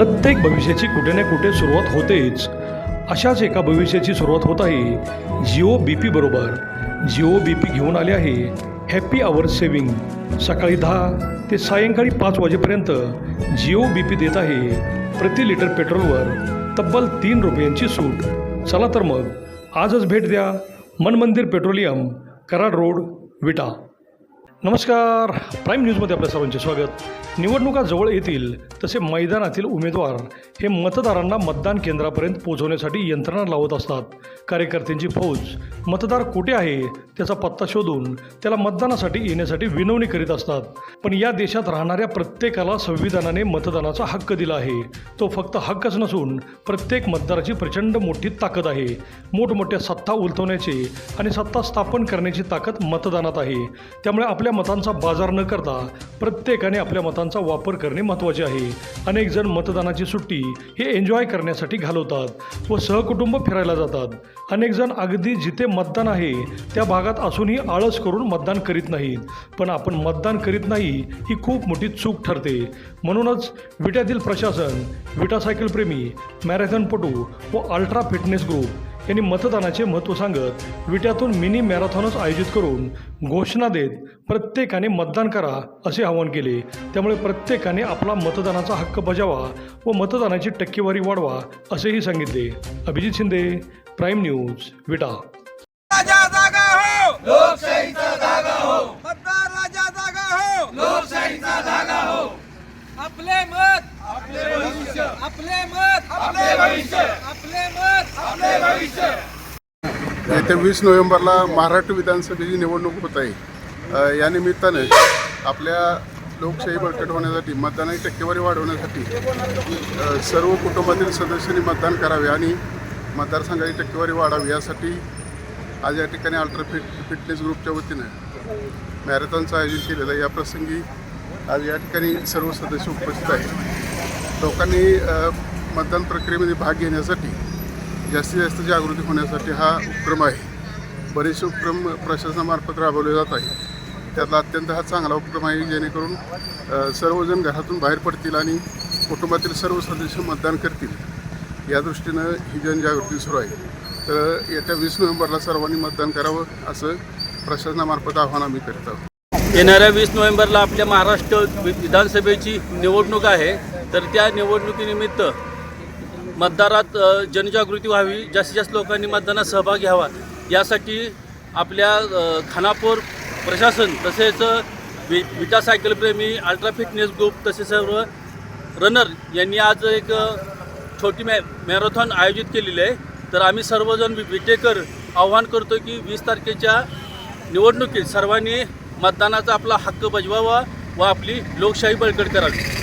प्रत्येक भविष्याची कुठे ना कुठे सुरुवात होतेच. अशाच एका भविष्याची सुरुवात होत आहे. जिओ बी पी बरोबर. जिओ बी पी घेऊन आले आहे. हॅपी आवर सेविंग सकाळी दहा ते सायंकाळी पाच वाजेपर्यंत जिओ बी पी देत आहे. प्रति लिटर पेट्रोलवर तब्बल तीन रुपयांची सूट. चला तर मग आजच भेट द्या. Manmandir petroleum Karad road Vita. नमस्कार. प्राईम न्यूजमध्ये आपल्या सर्वांचे स्वागत. निवडणुका जवळ येतील तसे मैदानातील उमेदवार हे मतदारांना मतदान केंद्रापर्यंत पोहोचवण्यासाठी यंत्रणा लावत असतात. कार्यकर्त्यांची फौज मतदार कुठे आहे त्याचा पत्ता शोधून त्याला मतदानासाठी येण्यासाठी विनवणी करीत असतात. पण या देशात राहणाऱ्या प्रत्येकाला संविधानाने मतदानाचा हक्क दिला आहे. तो फक्त हक्कच नसून प्रत्येक मतदाराची प्रचंड मोठी ताकद आहे. मोठमोठ्या सत्ता उलथवण्याची आणि सत्ता स्थापन करण्याची ताकद मतदानात आहे. त्यामुळे आपल्या मतांचा बाजार न करता प्रत्येकाने आपल्या मतांचा वापर करणे महत्त्वाचे आहे. अनेक जण मतदानाची सुट्टी हे एन्जॉय करण्यासाठी घालवतात व सहकुटुंब फिरायला जातात. अनेक जण अगदी जिथे मतदान आहे त्या भागात असूनही आळस करून मतदान करीत नाहीत. पण आपण मतदान करीत नाही ही खूप मोठी चूक ठरते. म्हणूनच विट्यातील प्रशासन विटा सायकल प्रेमी मॅरेथॉनपटू व अल्ट्रा फिटनेस ग्रुप यांनी मतदानाचे महत्त्व सांगत विट्यातून मिनी मॅरेथॉनच आयोजित करून घोषणा देत प्रत्येकाने मतदान करा असे आवाहन केले. त्यामुळे प्रत्येकाने आपला मतदानाचा हक्क बजावा व मतदानाची टक्केवारी वाढवा असेही सांगितले. Abhijit Shinde prime news Vita. राजा जागा हो! लोकशाहीचा जागा हो! मतदार राजा जागा हो! लोकशाहीचा जागा हो! आपले मत! आपले भविष्य! आपले मत! आपले भविष्य आपले मत आपले भविष्य येत्या वीस नोव्हेंबरला महाराष्ट्र विधानसभेची निवडणूक होत आहे. या निमित्ताने आपल्या लोकशाही बळकट होण्यासाठी मतदानाची टक्केवारी वाढवण्यासाठी सर्व कुटुंबातील सदस्यांनी मतदान करावे आणि मतदारसंघाची टक्केवारी वाढावी यासाठी आज या ठिकाणी अल्ट्रा फिट फिटनेस ग्रुपच्या वतीनं मॅरेथॉनचं आयोजन केलेलं आहे. या प्रसंगी आज या ठिकाणी सर्व सदस्य उपस्थित आहेत. लोकांनी मतदान प्रक्रियेमध्ये भाग घेण्यासाठी जास्तीत जास्त जागृती होण्यासाठी हा उपक्रम आहे. बरेचसे उपक्रम प्रशासनामार्फत राबवले जात आहे त्यातला अत्यंत हा चांगला उपक्रम आहे जेणेकरून सर्वजण घरातून बाहेर पडतील आणि कुटुंबातील सर्व सदस्य मतदान करतील. या दृष्टीनं ही जनजागृती सुरू आहे. तर येत्या वीस नोव्हेंबरला सर्वांनी मतदान करावं असं प्रशासनामार्फत आव्हान आम्ही करत आहोत. येणाऱ्या वीस नोव्हेंबरला आपल्या महाराष्ट्र विधानसभेची निवडणूक आहे. तर त्या निवडणुकीनिमित्त मतदारात जनजागृती व्हावी जास्तीत जास्त लोकांनी मतदानात सहभाग घ्यावा यासाठी आपल्या खानापूर प्रशासन तसेच वि विटा सायकलप्रेमी अल्ट्रा फिटनेस ग्रुप तसेच सर्व रनर यांनी आज एक छोटी मॅ मॅरेथॉन आयोजित केलेली आहे. तर आम्ही सर्वजण विटेकर आव्हान करतो की वीस तारखेच्या निवडणुकीत सर्वांनी मतदानाचा आपला हक्क बजवावा व आपली लोकशाही बळकट करावी.